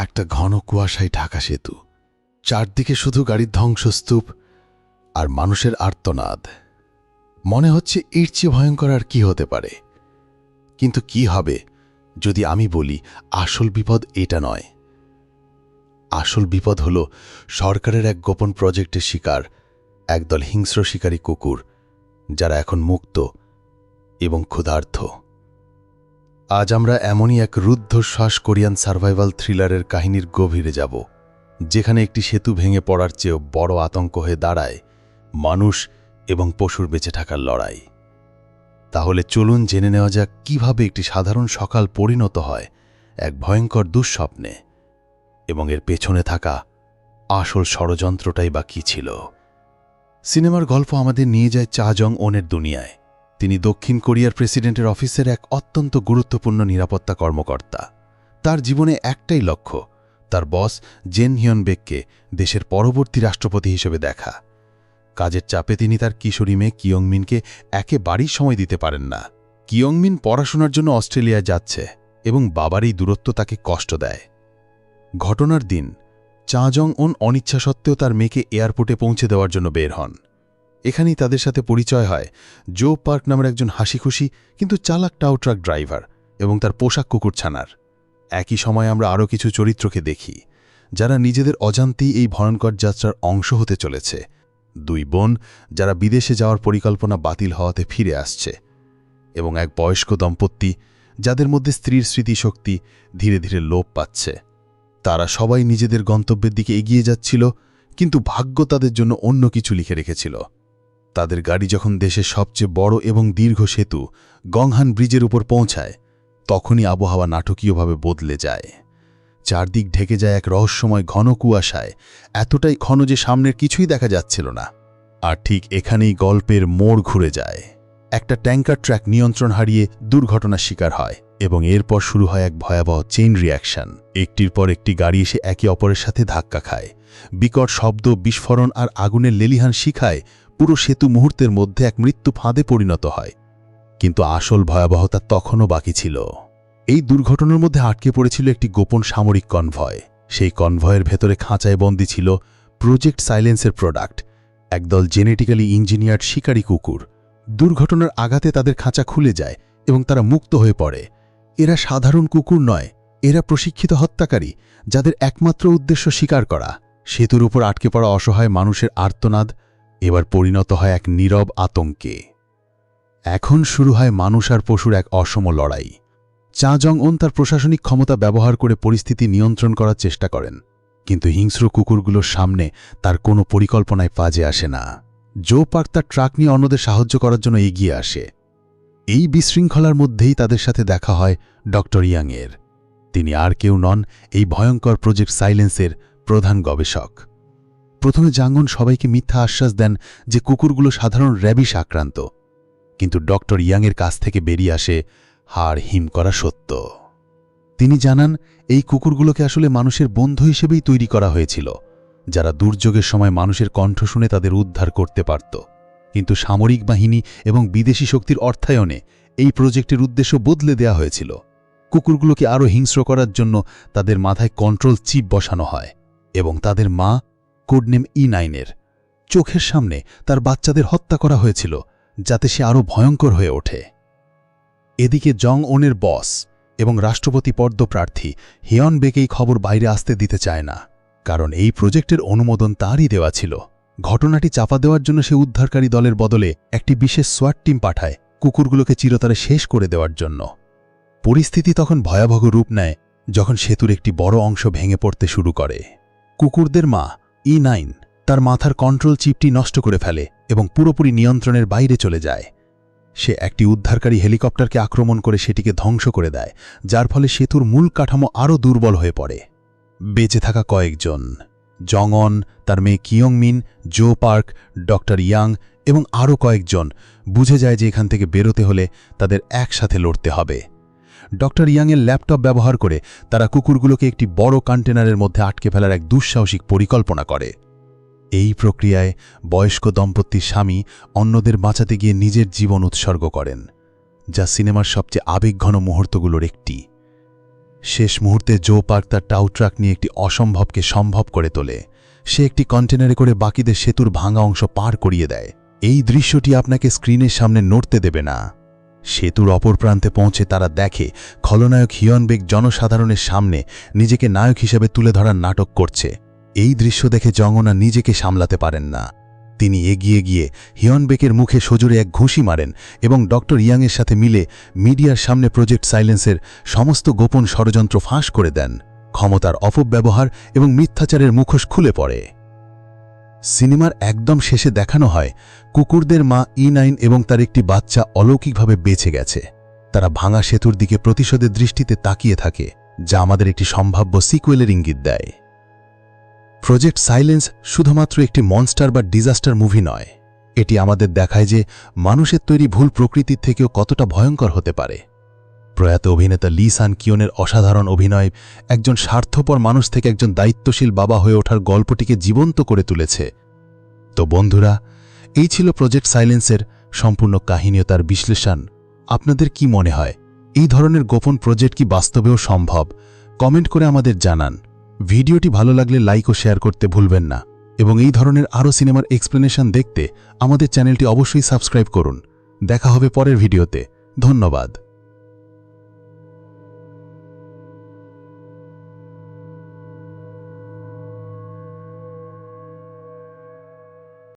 একটা ঘন কুয়াশায় ঢাকা সেতু। চারদিকে শুধু গাড়ির ধ্বংসস্তূপ আর মানুষের আর্তনাদ। মনে হচ্ছে এর চেয়ে ভয়ঙ্কর আর কি হতে পারে। কিন্তু কি হবে, যদি আমি বলি, আসল বিপদ এটা নয়। আসল বিপদ হল সরকারের এক গোপন প্রজেক্টের শিকার, একদল হিংস্র শিকারী কুকুর, যারা এখন মুক্ত এবং ক্ষুধার্থ আজ আমরা এমনই এক রুদ্ধশ্বাস কোরিয়ান সার্ভাইভাল থ্রিলারের কাহিনীর গভীরে যাব, যেখানে একটি সেতু ভেঙে পড়ার চেয়েও বড় আতঙ্ক হয়ে দাঁড়ায় মানুষ এবং পশুর বেঁচে থাকার লড়াই। তাহলে চলুন জেনে নেওয়া যাক কীভাবে একটি সাধারণ সকাল পরিণত হয় এক ভয়ঙ্কর দুঃস্বপ্নে এবং এর পেছনে থাকা আসল ষড়যন্ত্রটাই বা কী ছিল। সিনেমার গল্প আমাদের নিয়ে যায় চা জং ওনের দুনিয়ায়। তিনি দক্ষিণ কোরিয়ার প্রেসিডেন্টের অফিসের এক অত্যন্ত গুরুত্বপূর্ণ নিরাপত্তা কর্মকর্তা। তার জীবনে একটাই লক্ষ্য, তার বস জেন হিয়ন বেককে দেশের পরবর্তী রাষ্ট্রপতি হিসেবে দেখা। কাজের চাপে তিনি তার কিশোরী মেয়ে কিয়ংমিনকে একেবারেই সময় দিতে পারেন না। কিয়ংমিন পড়াশোনার জন্য অস্ট্রেলিয়ায় যাচ্ছে এবং বাবার এই দূরত্ব তাকে কষ্ট দেয়। ঘটনার দিন চাঁজং ওন অনিচ্ছা সত্ত্বেও তার মেয়েকে এয়ারপোর্টে পৌঁছে দেওয়ার জন্য বের হন। এখানেই তাদের সাথে পরিচয় হয়। জো পার্ক নামের একজন হাসিখুশি, কিন্তু চালাক টাও ট্রাক ড্রাইভার এবং তার পোশাক কুকুর ছানার। একই সময় আমরা আরও কিছু চরিত্রকে দেখি, যারা নিজেদের অজান্তেই এই ভয়ঙ্কর যাত্রার অংশ হতে চলেছে। দুই বোন, যারা বিদেশে যাওয়ার পরিকল্পনা বাতিল হওয়াতে ফিরে আসছে এবং এক বয়স্ক দম্পতি, যাদের মধ্যে স্ত্রীর স্মৃতিশক্তি ধীরে ধীরে লোপ পাচ্ছে। তারা সবাই নিজেদের গন্তব্যের দিকে এগিয়ে যাচ্ছিল, কিন্তু ভাগ্য তাদের জন্য অন্য কিছু লিখে রেখেছিল। তাদের গাড়ি যখন দেশের সবচেয়ে বড় এবং দীর্ঘ সেতু গংহান ব্রিজের উপর পৌঁছায়, তখনই আবহাওয়া নাটকীয়ভাবে বদলে যায়। চারদিক ঢেকে যায় এক রহস্যময় ঘন কুয়াশায়, এতটাই ঘন যে সামনের কিছুই দেখা যাচ্ছিল না। আর ঠিক এখানেই গল্পের মোড় ঘুরে যায়। একটা ট্যাঙ্কার ট্র্যাক নিয়ন্ত্রণ হারিয়ে দুর্ঘটনার শিকার হয় এবং এরপর শুরু হয় এক ভয়াবহ চেইন রিয়াকশন। একটির পর একটি গাড়ি এসে একে অপরের সাথে ধাক্কা খায়। বিকট শব্দ, বিস্ফোরণ আর আগুনের লেলিহান শিখায় পুরো সেতু মুহূর্তের মধ্যে এক মৃত্যু ফাঁদে পরিণত হয়। কিন্তু আসল ভয়াবহতা তখনও বাকি ছিল। এই দুর্ঘটনার মধ্যে আটকে পড়েছিল একটি গোপন সামরিক কনভয়। সেই কনভয়ের ভেতরে খাঁচায় বন্দি ছিল প্রজেক্ট সাইলেন্সের প্রোডাক্ট একদল জেনেটিক্যালি ইঞ্জিনিয়ার্ড শিকারী কুকুর। দুর্ঘটনার আঘাতে তাদের খাঁচা খুলে যায় এবং তারা মুক্ত হয়ে পড়ে। এরা সাধারণ কুকুর নয়, এরা প্রশিক্ষিত হত্যাকারী, যাদের একমাত্র উদ্দেশ্য শিকার করা। সেতুর উপর আটকে পড়া অসহায় মানুষের আর্তনাদ এবার পরিণত হয় এক নীরব আতঙ্কে। এখন শুরু হয় মানুষ আর পশুর এক অসম লড়াই। চা জং ওন তার প্রশাসনিক ক্ষমতা ব্যবহার করে পরিস্থিতি নিয়ন্ত্রণ করার চেষ্টা করেন। কিন্তু হিংস্র কুকুরগুলোর সামনে তার কোনো পরিকল্পনায় পাজে আসে না। জো পার্ক তার ট্রাক নিয়ে অন্যদের সাহায্য করার জন্য এগিয়ে আসে। এই বিশৃঙ্খলার মধ্যেই তাদের সাথে দেখা হয় ডক্টর ইয়াংয়ের তিনি আর কেউ নন, এই ভয়ঙ্কর প্রজেক্ট সাইলেন্সের প্রধান গবেষক। প্রথমে জাঙ্গন সবাইকে মিথ্যা আশ্বাস দেন যে কুকুরগুলো সাধারণ র্যাবিস আক্রান্ত। কিন্তু ডক্টর ইয়াংয়ের কাছ থেকে বেরিয়ে আসে হাড় হিম করা সত্য। তিনি জানান, এই কুকুরগুলোকে আসলে মানুষের বন্ধু হিসেবেই তৈরি করা হয়েছিল, যারা দুর্যোগের সময় মানুষের কণ্ঠ শুনে তাদের উদ্ধার করতে পারত। কিন্তু সামরিক বাহিনী এবং বিদেশি শক্তির অর্থায়নে এই প্রজেক্টের উদ্দেশ্য বদলে দেয়া হয়েছিল। কুকুরগুলোকে আরও হিংস্র করার জন্য তাদের মাথায় কন্ট্রোল চিপ বসানো হয় এবং তাদের মা কোডনেম ই নাইনের। চোখের সামনে তার বাচ্চাদের হত্যা করা হয়েছিল, যাতে সে আরও ভয়ঙ্কর হয়ে ওঠে। এদিকে জং ওনের বস এবং রাষ্ট্রপতি পদ্মপ্রার্থী হিয়ন বেকেই খবর বাইরে আসতে দিতে চায় না, কারণ এই প্রজেক্টের অনুমোদন তারই দেওয়া ছিল। ঘটনাটি চাপা দেওয়ার জন্য সে উদ্ধারকারী দলের বদলে একটি বিশেষ সোয়াট টিম পাঠায় কুকুরগুলোকে চিরতরে শেষ করে দেওয়ার জন্য। পরিস্থিতি তখন ভয়াবহ রূপ নেয় যখন সেতুর একটি বড় অংশ ভেঙে পড়তে শুরু করে। কুকুরদের মা ই নাইন তার মাথার কন্ট্রোল চিপটি নষ্ট করে ফেলে এবং পুরোপুরি নিয়ন্ত্রণের বাইরে চলে যায়। সে একটি উদ্ধারকারী হেলিকপ্টারকে আক্রমণ করে সেটিকে ধ্বংস করে দেয়, যার ফলে সেতুর মূল কাঠামো আরও দুর্বল হয়ে পড়ে। বেঁচে থাকা কয়েকজন, জংঅন, তার মেয়ে কিয়ংমিন, জো পার্ক, ডক্টর ইয়াং এবং আরও কয়েকজন, বুঝে যায় যে এখান থেকে বেরোতে হলে তাদের একসাথে লড়তে হবে। ডক্টর ইয়াংয়ের ল্যাপটপ ব্যবহার করে তারা কুকুরগুলোকে একটি বড় কন্টেনারের মধ্যে আটকে ফেলার এক দুঃসাহসিক পরিকল্পনা করে। এই প্রক্রিয়ায় বয়স্ক দম্পতির স্বামী অন্যদের বাঁচাতে গিয়ে নিজের জীবন উৎসর্গ করেন, যা সিনেমার সবচেয়ে আবেগঘন মুহূর্তগুলোর একটি। শেষ মুহূর্তে জো পার্ক তার টাউ ট্রাক নিয়ে একটি অসম্ভবকে সম্ভব করে তোলে। সে একটি কন্টেনারে করে বাকিদের সেতুর ভাঙা অংশ পার করিয়ে দেয়। এই দৃশ্যটি আপনাকে স্ক্রিনের সামনে নড়তে দেবে না। সেতুর অপর প্রান্তে পৌঁছে তারা দেখে খলনায়ক হিয়নবেগ জনসাধারণের সামনে নিজেকে নায়ক হিসেবে তুলে ধরার নাটক করছে। এই দৃশ্য দেখে জঙ্গনা নিজেকে সামলাতে পারেন না। তিনি এগিয়ে গিয়ে হিয়নবেকের মুখে সজোরে এক ঘুষি মারেন এবং ডক্টর ইয়াংয়ের সাথে মিলে মিডিয়ার সামনে প্রজেক্ট সাইলেন্সের সমস্ত গোপন ষড়যন্ত্র ফাঁস করে দেন। ক্ষমতার অপব্যবহার এবং মিথ্যাচারের মুখোশ খুলে পড়ে। সিনেমার একদম শেষে দেখানো হয়, কুকুরদের মা ই নাইন এবং তার একটি বাচ্চা অলৌকিকভাবে বেঁচে গেছে। তারা ভাঙা সেতুর দিকে প্রতিশোধের দৃষ্টিতে তাকিয়ে থাকে, যা আমাদের একটি সম্ভাব্য সিকুয়েলের ইঙ্গিত দেয়। প্রজেক্ট সাইলেন্স শুধুমাত্র একটি মনস্টার বা ডিজাস্টার মুভি নয়, এটি আমাদের দেখায় যে মানুষের তৈরি ভুল প্রকৃতির থেকেও কতটা ভয়ঙ্কর হতে পারে। প্রয়াত অভিনেতা লি সান কিয়নের অসাধারণ অভিনয় একজন স্বার্থপর মানুষ থেকে একজন দায়িত্বশীল বাবা হয়ে ওঠার গল্পটিকে জীবন্ত করে তুলেছে। তো বন্ধুরা, এই ছিল প্রজেক্ট সাইলেন্সের সম্পূর্ণ কাহিনী ও তার বিশ্লেষণ। আপনাদের কি মনে হয়, এই ধরনের গোপন প্রজেক্ট কি বাস্তবেও সম্ভব? কমেন্ট করে আমাদের জানান। ভিডিওটি ভালো লাগলে লাইক ও শেয়ার করতে ভুলবেন না। এবং এই ধরনের আরও সিনেমার এক্সপ্লেনেশন দেখতে আমাদের চ্যানেলটি অবশ্যই সাবস্ক্রাইব করুন। দেখা হবে পরের ভিডিওতে। ধন্যবাদ।